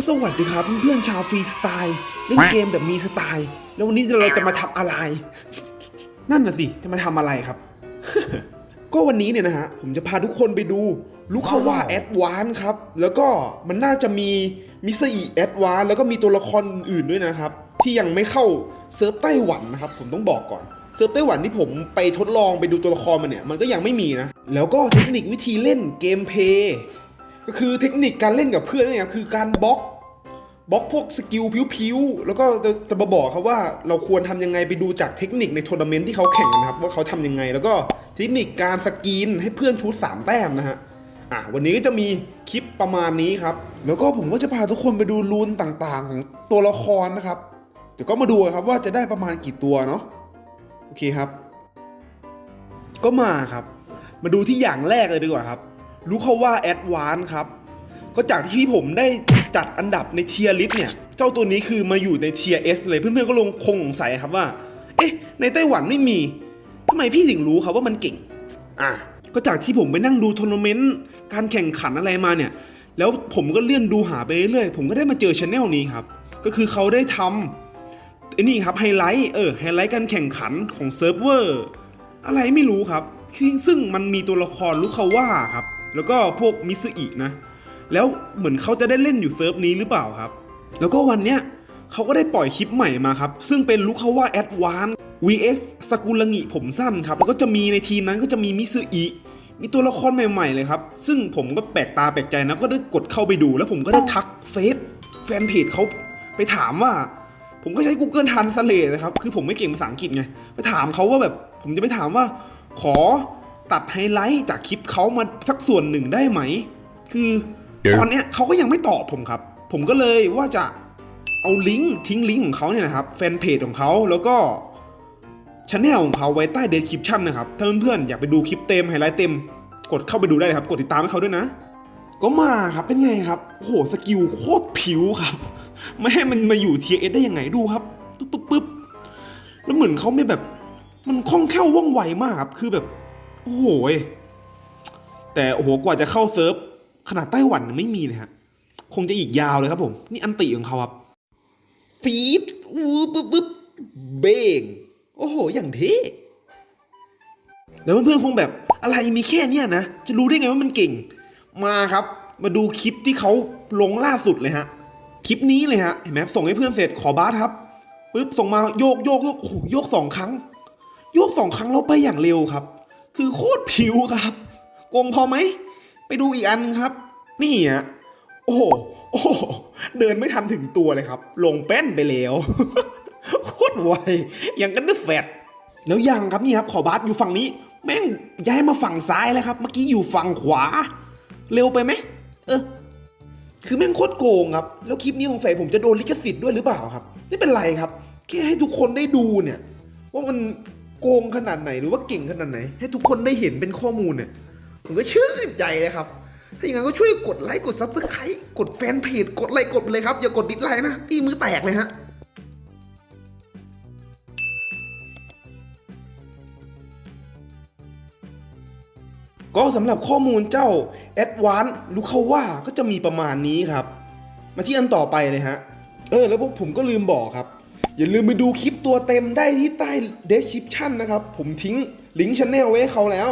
ก็สวัสดีครับเพื่อนๆชาวฟรีสไตล์เล่นเกมแบบมีสไตล์ แล้ววันนี้เราจะมาทำอะไร นั่นน่ะสิ จะมาทำอะไรครับ ก็วันนี้เนี่ยนะฮะ ผมจะพาทุกคนไปดูลูกคาว่าแอดวานครับ แล้วก็มันน่าจะมีมิสอีแอดวานแล้วก็มีตัวละครอื่นๆด้วยนะครับ ที่ยังไม่เข้าเซิร์ฟไต้หวันนะครับ ผมต้องบอกก่อนเซิร์ฟไต้หวันที่ผมไปทดลองไปดูตัวละครมันเนี่ย มันก็ยังไม่มีนะ แล้วก็เทคนิควิธีเล่นเกมเพลย์ ก็คือเทคนิคการเล่นกับเพื่อนเนี่ยคือการบล็อกบล็อกพวกสกิลผิวๆ แล้วก็จะจะมาบอกครับว่าเราควรทำยังไงไปดูจากเทคนิคในทัวร์นาเมนต์ที่เขาแข่งกันะครับ ว่าเขาทำยังไง แล้วก็เทคนิคการสกรีนให้เพื่อนชูดสามแต้มนะฮะอะวันนี้ก็จะมีคลิปประมาณนี้ครับ แล้วก็ผมก็จะพาทุกคนไปดูรูนต่างๆ ของตัวละครนะครับเดี๋ยวก็มาดูครับว่าจะได้ประมาณกี่ตัวเนาะโอเคครับ ก็มาครับ มาดูที่อย่างแรกเลยดีกว่าครับ รู้เขาว่าแอดวานครับ ก็จากที่ผมได้จัดอันดับในเทียร์ลิสเนี่ย เจ้าตัวนี้คือมาอยู่ในเทียร์เอสเลย เพื่อนๆก็ลงคงสงสัยครับว่า เอ๊ะ ในไต้หวันไม่มีทำไมพี่ถึงรู้ครับว่ามันเก่ง อะ ก็จากที่ผมไปนั่งดูทัวร์นาเมนต์การแข่งขันอะไรมาเนี่ย แล้วผมก็เลื่อนดูหาไปเรื่อยๆผมก็ได้มาเจอชแนลนี้ครับ ก็คือเขาได้ทำไอ้นี่ครับไฮไลท์ เออ ไฮไลท์การแข่งขันของเซิร์ฟเวอร์ อะไรไม่รู้ครับ ซึ่งซึ่งมันมีตัวละครลูกเขาว่าครับ แล้วก็พวกมิซึอินะ แล้วเหมือนเขาจะได้เล่นอยู่เซิร์ฟนี้หรือเปล่าครับ แล้วก็วันเนี้ยเขาก็ได้ปล่อยคลิปใหม่มาครับ ซึ่งเป็นลูกเขาว่าแอดวาน vs สกุลงิผมสั้นครับ แล้วก็จะมีในทีมนั้นก็จะมีมิซึอิมีตัวละครใหม่ๆเลยครับ ซึ่งผมก็แปลกตาแปลกใจนะ ก็ได้กดเข้าไปดู แล้วผมก็ได้ทักเฟซแฟนเพจเขาไปถามว่า ผมก็ใช้ Google Translate นะครับ คือผมไม่เก่งภาษาอังกฤษไง ไปถามเขาว่าแบบ ผมจะไปถามว่า ขอ ตัดไฮไลท์จากคลิปเขามาสักส่วนหนึ่งได้ไหม คือตอนเนี้ยเขาก็ยังไม่ตอบผมครับ ผมก็เลยว่าจะเอาลิงก์ทิ้งลิงก์ของเขาเนี่ยนะครับแฟนเพจของเขาแล้วก็ช anel ของเขาไว้ใต้เดสคริปชันนะครับ ถ้าเพื่อนๆอยากไปดูคลิปเต็มไฮไลท์เต็ม กดเข้าไปดูได้เลยครับ กดติดตามให้เขาด้วยนะ ก็มาครับเป็นไงครับโอ้โหสกิลโคตรผิวครับ ไม่ให้มันมาอยู่เทียเอสได้ยังไงดูครับปึ๊บปึ๊บปึ๊บแล้วเหมือนเขาไม่แบบ มันคล่องแคล่วว่องไวมากครับคือแบบโอ้โหแต่โอ้โหกว่าจะเข้าเซิร์ฟ ขนาดไต้หวันไม่มีเลยฮะ คงจะอีกยาวเลยครับผม นี่อันติของเขาครับ ฟีดวูปึ๊บปึ๊บเบง โอ้โห อย่างเท่แล้วเพื่อนๆคงแบบอะไรมีแค่เนี้ยนะ จะรู้ได้ไงว่ามันเก่ง มาครับ มาดูคลิปที่เขาลงล่าสุดเลยฮะ คลิปนี้เลยฮะ เห็นไหมส่งให้เพื่อนเสร็จขอบาสครับปุ๊บส่งมาโยกโยกโยกโอ้โหโยกสองครั้ง โยกสองครั้งแล้วไปอย่างเร็วครับ คือโคตรผิวครับโกงพอไหม ไปดูอีกอันหนึงครับ นี่ฮะโอ้โหโอ้เดินไม่ทันถึงตัวเลยครับ ลงแป้นไปแล้ว โคตรไวอย่างกันนึกแฟดแล้วยังครับนี่ครับขอบาสอยู่ฝั่งนี้ แม่งย้ายมาฝั่งซ้ายแล้วครับ เมื่อกี้อยู่ฝั่งขวา เร็วไปไหมเออ คือแม่งโคตรโกงครับ แล้วคลิปนี้ของใส่ผมจะโดนลิขสิทธิ์ด้วยหรือเปล่าครับ ไม่เป็นไรครับ แค่ให้ทุกคนได้ดูเนี่ย ว่ามัน โกงขนาดไหนหรือว่าเก่งขนาดไหน ให้ทุกคนได้เห็นเป็นข้อมูลเนี่ยผมก็ชื่นใจเลยครับ ถ้าอย่างนั้นก็ช่วยกดไลค์กดซับสไครต์กดแฟนเพจกดไลค์กดเลยครับ อย่ากดดิสไลค์นะตีมือแตกเลยฮะก็สำหรับข้อมูลเจ้า a d v a n c e ลูกเขาว่าก็จะมีประมาณนี้ครับ มาที่อันต่อไปเลยฮะ เออ แล้วพวกผมก็ลืมบอกครับ อย่าลืมไปดูคลิป ตัวเต็มได้ที่ใต้ description นะครับ ผมทิ้งลิงก์ช anel ไว้ให้เขาแล้ว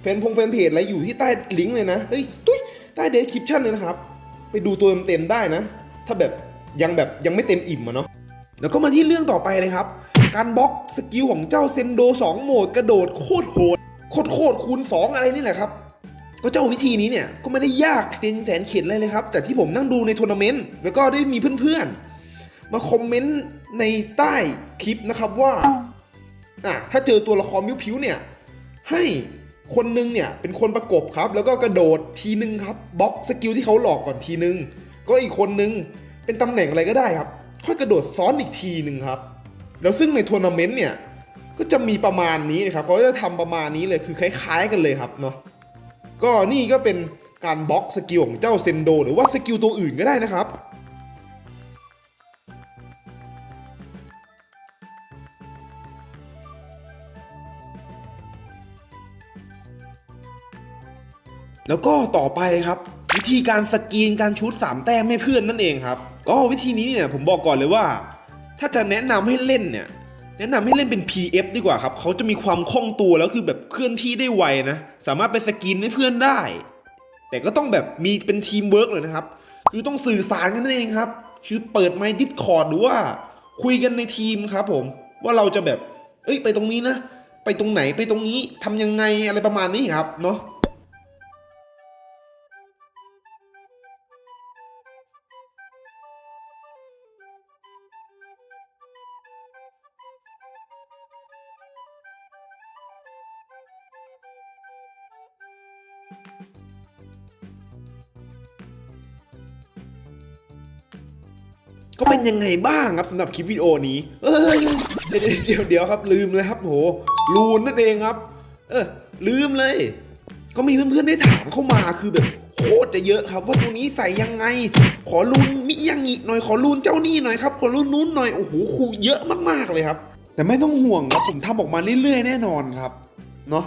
แฟนพงแฟนเพจอะไรอยู่ที่ใต้ลิงก์เลยนะเฮ้ยตุ้ยใต้ description เลยนะครับ ไปดูตัวเต็มๆได้นะ ถ้าแบบยังแบบยังไม่เต็มอิ่มอะเนาะแล้วก็มาที่เรื่องต่อไปเลยครับ การบล็อกสกิลของเจ้าเซนโด 2 โหมดกระโดดโคตรโหดโคตรโคตรคูณ 2 อะไรนี่แหละครับ ก็เจ้าวิธีนี้เนี่ยก็ไม่ได้ยากเพียงแสนเข็นเลยเลยครับ แต่ที่ผมนั่งดูในทัวร์นาเมนต์แล้วก็ได้มีเพื่อนๆ มาคอมเมนต์ในใต้คลิปนะครับว่าอะถ้าเจอตัวละครผิวๆเนี่ย ให้คนนึงเนี่ยเป็นคนประกบครับ แล้วก็กระโดดทีนึงครับบล็อกสกิลที่เขาหลอกก่อนทีนึง ก็อีกคนนึงเป็นตำแหน่งอะไรก็ได้ครับ ค่อยกระโดดซ้อนอีกทีหนึ่งครับ แล้วซึ่งในทัวร์นาเมนต์เนี่ยก็จะมีประมาณนี้นะครับเขาจะทำประมาณนี้เลยคือคล้ายๆกันเลยครับเนาะก็นี่ก็เป็นการบล็อกสกิลของเจ้าเซนโด หรือว่าสกิลตัวอื่นก็ได้นะครับ แล้วก็ต่อไปครับ วิธีการสกรีนการชูดสามแต้มให้เพื่อนนั่นเองครับ ก็วิธีนี้เนี่ยผมบอกก่อนเลยว่า ถ้าจะแนะนำให้เล่นเนี่ยแนะนำให้เล่นเป็น PF ดีกว่าครับเขาจะมีความคล่องตัวแล้วคือแบบเคลื่อนที่ได้ไวนะสามารถไปสกรีนให้เพื่อนได้ แต่ก็ต้องแบบมีเป็นทีมเวิร์กเลยนะครับคือต้องสื่อสารกันนั่นเองครับคือเปิดไมค์ดิสคอร์ดหรือว่าคุยกันในทีมครับผมว่าเราจะแบบ เอ้ยไปตรงนี้นะ ไปตรงไหนไปตรงนี้ทำยังไงอะไรประมาณนี้ครับเนาะ ก็เป็นยังไงบ้างครับสำหรับคลิปวิดีโอนี้เอ้ยเดี๋ยวเดี๋ยวเดี๋ยวครับลืมเลยครับโหลูนนั่นเองครับ เออลืมเลย ก็มีเพื่อนๆได้ถามเข้ามาคือแบบโคตรจะเยอะครับ ว่าตัวนี้ใส่ยังไง ขอลูนมิยังอีกหน่อยขอลูนเจ้านี่หน่อยครับขอลูนนู้นหน่อยโอ้โหคูเยอะมากๆเลยครับ แต่ไม่ต้องห่วงครับผมทำออกมาเรื่อยๆแน่นอนครับเนาะ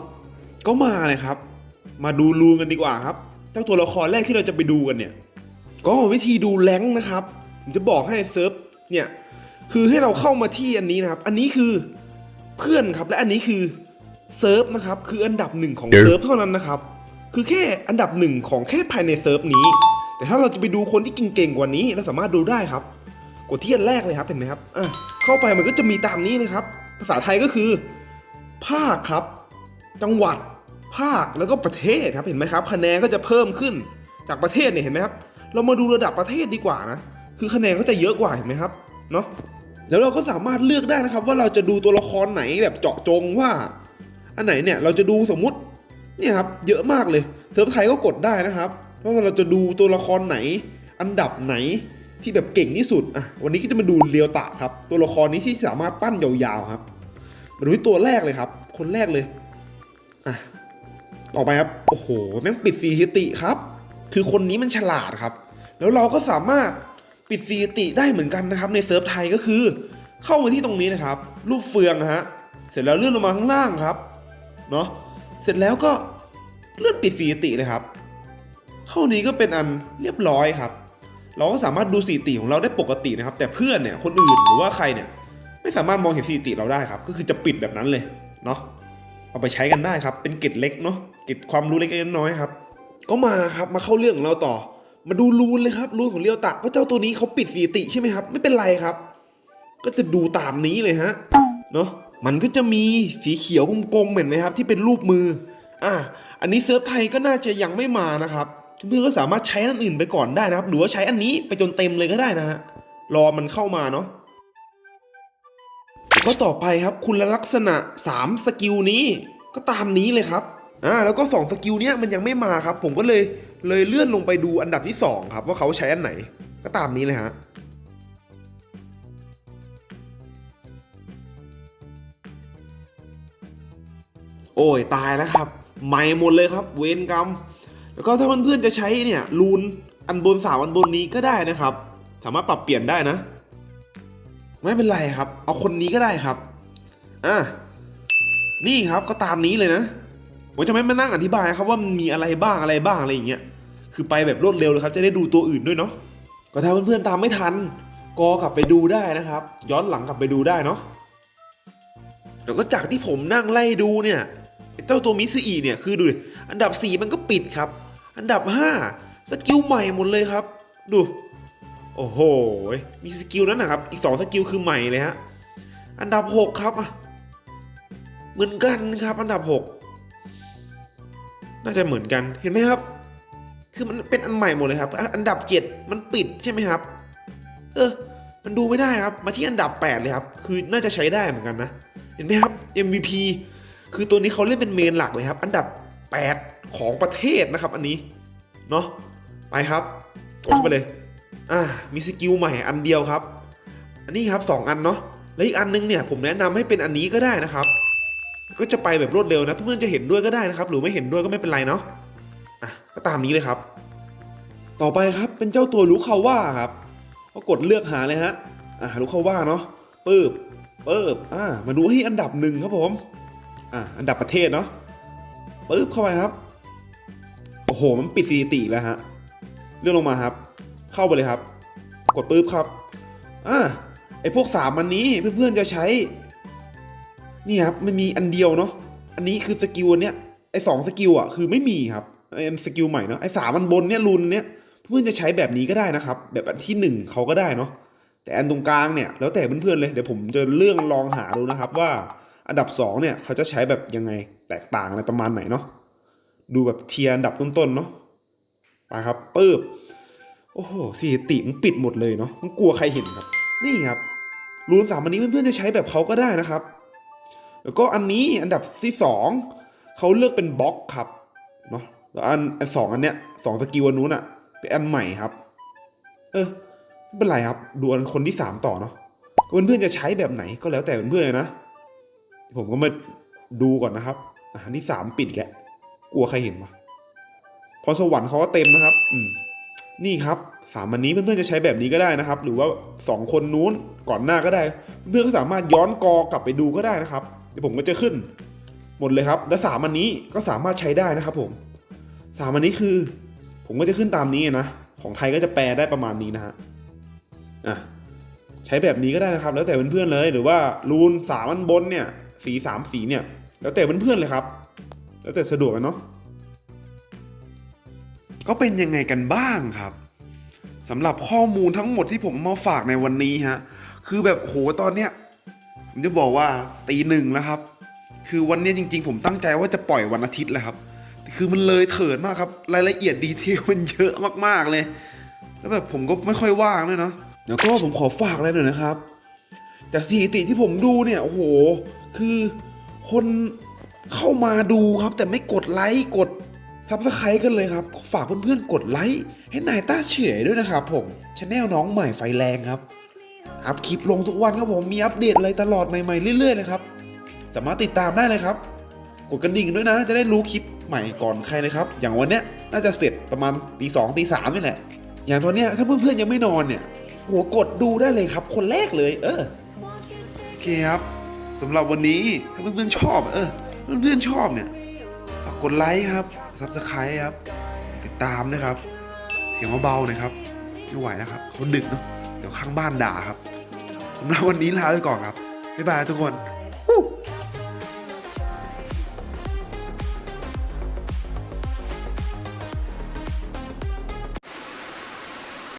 ก็มาเลยครับ มาดูลูนกันดีกว่าครับ เจ้าตัวละครแรกที่เราจะไปดูกันเนี่ย ก็วิธีดูแรงค์นะครับ ผมจะบอกให้เซิร์ฟเนี่ย คือให้เราเข้ามาที่อันนี้นะครับ อันนี้คือเพื่อนครับ และอันนี้คือเซิร์ฟนะครับ คืออันดับหนึ่งของเซิร์ฟเท่านั้นนะครับ คือแค่อันดับหนึ่งของแค่ภายในเซิร์ฟนี้ แต่ถ้าเราจะไปดูคนที่เก่งๆกว่านี้เราสามารถดูได้ครับ กดที่อันแรกเลยครับ เห็นไหมครับอะเข้าไปมันก็จะมีตามนี้เลยครับ ภาษาไทยก็คือ ภาคครับ จังหวัด ภาคแล้วก็ประเทศครับเห็นไหมครับคะแนนก็จะเพิ่มขึ้นจากประเทศเนี่ยเห็นไหมครับ เรามาดูระดับประเทศดีกว่านะคือคะแนนก็จะเยอะกว่าเห็นไหมครับเนาะแล้วเราก็สามารถเลือกได้นะครับ ว่าเราจะดูตัวละครไหนแบบเจาะจงว่า อันไหนเนี่ยเราจะดูสมมุติเนี่ยครับเยอะมากเลยเซิร์ฟไทยก็กดได้นะครับว่าเราจะดูตัวละครไหน อันดับไหนที่แบบเก่งที่สุดอะวันนี้ก็จะมาดูเรียวตะครับ ตัวละครนี้ที่สามารถปั้นยาวๆครับมาดูที่ตัวแรกเลยครับ คนแรกเลยอะ ต่อไปครับ โอ้โหแม่งปิดสถิติครับ คือคนนี้มันฉลาดครับ แล้วเราก็สามารถปิดสถิติได้เหมือนกันนะครับ ในเซิร์ฟไทยก็คือ เข้ามาที่ตรงนี้นะครับ รูปเฟืองนะฮะ เสร็จแล้วเลื่อนลงมาข้างล่างครับ เนาะเสร็จแล้วก็เลื่อนปิดสถิติเลยครับ เท่านี้ก็เป็นอันเรียบร้อยครับ เราก็สามารถดูสถิติของเราได้ปกตินะครับ แต่เพื่อนเนี่ย คนอื่นหรือว่าใครเนี่ย ไม่สามารถมองเห็นสถิติเราได้ครับ ก็คือจะปิดแบบนั้นเลย เนาะ เอาไปใช้กันได้ครับ เป็นเกร็ดเล็กเนาะเกร็ดความรู้เล็กๆน้อยๆครับ ก็มาครับมาเข้าเรื่องของเราต่อ มาดูรูนเลยครับรูนของเรียวตะเพราะเจ้าตัวนี้เขาปิดสถิติใช่ไหมครับ ไม่เป็นไรครับ ก็จะดูตามนี้เลยฮะเนาะมันก็จะมีสีเขียวกลมๆเห็นไหมครับ ที่เป็นรูปมือ อะอันนี้เซิร์ฟไทยก็น่าจะยังไม่มานะครับเพื่อนก็สามารถใช้อันอื่นไปก่อนได้นะครับ หรือว่าใช้อันนี้ไปจนเต็มเลยก็ได้นะฮะรอมันเข้ามาเนาะ ก็ต่อไปครับคุณลักษณะ 3 สกิลนี้ก็ตามนี้เลยครับอ่าแล้วก็ 2 สกิลเนี้ยมันยังไม่มาครับ ผมก็เลยเลยเลื่อนลงไปดูอันดับที่ 2 ครับ ว่าเขาใช้อันไหนก็ตามนี้เลยฮะโอ้ยตายแล้วครับใหม่หมดเลยครับ เวรกรรม แล้วก็ถ้าเพื่อนๆจะใช้เนี่ยรูนอันบนสาวอันบนนี้ก็ได้นะครับ สามารถปรับเปลี่ยนได้นะ ไม่เป็นไรครับ เอาคนนี้ก็ได้ครับ อะ นี่ครับก็ตามนี้เลยนะ ผมจะไม่มานั่งอธิบายนะครับว่ามันมีอะไรบ้างอะไรบ้างอะไรอย่างเงี้ย คือไปแบบรวดเร็วเลยครับ จะได้ดูตัวอื่นด้วยเนาะ ก็ถ้าเพื่อนๆตามไม่ทันกอกลับไปดูได้นะครับ ย้อนหลังกลับไปดูได้เนาะแล้วก็จากที่ผมนั่งไล่ดูเนี่ยเจ้าตัวมิสอีเนี่ยคือดูดิอันดับ 4 มันก็ปิดครับ อันดับ 5 สกิลใหม่หมดเลยครับ ดู โอ้โห มีสกิลนั้นนะครับ อีก 2 สกิลคือใหม่เลยฮะ อันดับ 6 ครับอะเหมือนกันครับ อันดับ 6 น่าจะเหมือนกัน เห็นไหมครับ คือมันเป็นอันใหม่หมดเลยครับอันอันดับ 7 มันปิดใช่ไหมครับ เออ มันดูไม่ได้ครับ มาที่อันดับ 8 เลยครับ คือน่าจะใช้ได้เหมือนกันนะ เห็นไหมครับ MVP คือตัวนี้เขาเล่นเป็นเมนหลักเลยครับ อันดับ 8 ของประเทศนะครับ อันนี้ เนาะ ไปครับ กดไปเลย อ่ามีสกิลใหม่อันเดียวครับ อันนี้ครับสองอันเนาะแล้วอีกอันนึงเนี่ยผมแนะนำให้เป็นอันนี้ก็ได้นะครับ ก็จะไปแบบรวดเร็วนะเพื่อนๆจะเห็นด้วยก็ได้นะครับ หรือไม่เห็นด้วยก็ไม่เป็นไรเนาะอะก็ตามนี้เลยครับ ต่อไปครับเป็นเจ้าตัวลูคาว่าครับก็กดเลือกหาเลยฮะอ่าลูคาว่าเนาะปึ๊บปึ๊บอ่ามาดูที่อันดับหนึ่งครับผมอ่าอันดับประเทศเนาะปึ๊บเข้าไปครับโอ้โหมันปิดสถิติแล้วฮะเลื่อนลงมาครับ เข้าไปเลยครับ กดปุ๊บครับอ่าไอพวกสามอันนี้เพื่อนๆจะใช้ นี่ครับมันมีอันเดียวเนาะอันนี้คือสกิลอันเนี้ยไอสองสกิลอะคือไม่มีครับไออันสกิลใหม่เนาะไอสามอันบนเนี่ยรุนเนี่ยเพื่อนๆจะใช้แบบนี้ก็ได้นะครับ แบบอันที่หนึ่งเขาก็ได้เนาะแต่อันตรงกลางเนี่ยแล้วแต่เพื่อนๆเลยเดี๋ยวผมจะเรื่องลองหาดูนะครับว่าอันดับสองเนี่ยเขาจะใช้แบบยังไงแตกต่างอะไรประมาณไหนเนาะดูแบบเทียร์อันดับต้นๆเนาะไปครับปึ๊บ โอ้โหสถิติมันปิดหมดเลยเนาะมันกลัวใครเห็นครับ นี่ครับรูนสามอันนี้เพื่อนๆจะใช้แบบเขาก็ได้นะครับ แล้วก็อันนี้อันดับที่สองเขาเลือกเป็นบล็อกครับเนาะแล้วอันอันสองอันเนี้ยสองสกิลอันนู้นอะเป็นอันใหม่ครับ เออไม่เป็นไรครับดูอันคนที่สามต่อเนาะเพื่อนๆจะใช้แบบไหนก็แล้วแต่เพื่อนๆนะผมก็มาดูก่อนนะครับอันที่สามปิดแกกลัวใครเห็นวะพรสวรรค์เขาก็เต็มนะครับ อืม นี่ครับสามอันนี้เพื่อนๆจะใช้แบบนี้ก็ได้นะครับ หรือว่าสองคนนู้นก่อนหน้าก็ได้ เพื่อนก็สามารถย้อนกอกลับไปดูก็ได้นะครับเดี๋ยวผมก็จะขึ้น หมดเลยครับ และสามอันนี้ก็สามารถใช้ได้นะครับผมสามอันนี้คือ ผมก็จะขึ้นตามนี้นะ ของไทยก็จะแปลได้ประมาณนี้นะฮะอะใช้แบบนี้ก็ได้นะครับ แล้วแต่เพื่อนๆเลยหรือว่ารูนสามอันบนเนี่ยสีสามสีเนี่ย แล้วแต่เพื่อนๆเลยครับ แล้วแต่สะดวกกันเนาะ ก็เป็นยังไงกันบ้างครับสำหรับข้อมูลทั้งหมดที่ผมมาฝากในวันนี้ฮะคือแบบโหตอนเนี้ยผมจะบอกว่าตีหนึ่งแล้วครับ คือวันนี้จริง ๆ ผมตั้งใจว่าจะปล่อยวันอาทิตย์แหละครับ คือมันเลยเถิดมากครับ รายละเอียดดีเทลมันเยอะมากๆเลย แล้วแบบผมก็ไม่ค่อยว่างด้วยเนาะเดี๋ยวก็ผมขอฝากอะไรหน่อยนะครับ จากสถิติที่ผมดูเนี่ยโอ้โห คือคนเข้ามาดูครับแต่ไม่กดไลค์กด ซับสไครต์กันเลยครับ ฝากเพื่อนๆกดไลค์ให้นายต้าเฉยด้วยนะครับผมชาแนลน้องใหม่ไฟแรงครับ อัพคลิปลงทุกวันครับผมมีอัปเดตอะไรตลอดใหม่ๆเรื่อยๆเลยครับสามารถติดตามได้เลยครับ กดกระดิ่งด้วยนะ จะได้รู้คลิปใหม่ก่อนใครนะครับ อย่างวันเนี้ยน่าจะเสร็จประมาณตีสองตีสามนี่แหละ อย่างตอนเนี้ยถ้าเพื่อนๆยังไม่นอนเนี่ยหัวกดดูได้เลยครับ คนแรกเลย เออโอเคครับสำหรับวันนี้ถ้าเพื่อนๆชอบ เออเพื่อนๆชอบเนี่ย กดไลค์ครับซับสไครต์ครับ ติดตามนะครับ เสียงเบาๆหนะครับไม่ไหวแล้วครับเขาดึกเนาะเดี๋ยวข้างบ้านด่าครับสำหรับวันนี้ลาไปก่อนครับบ๊ายบายทุกคน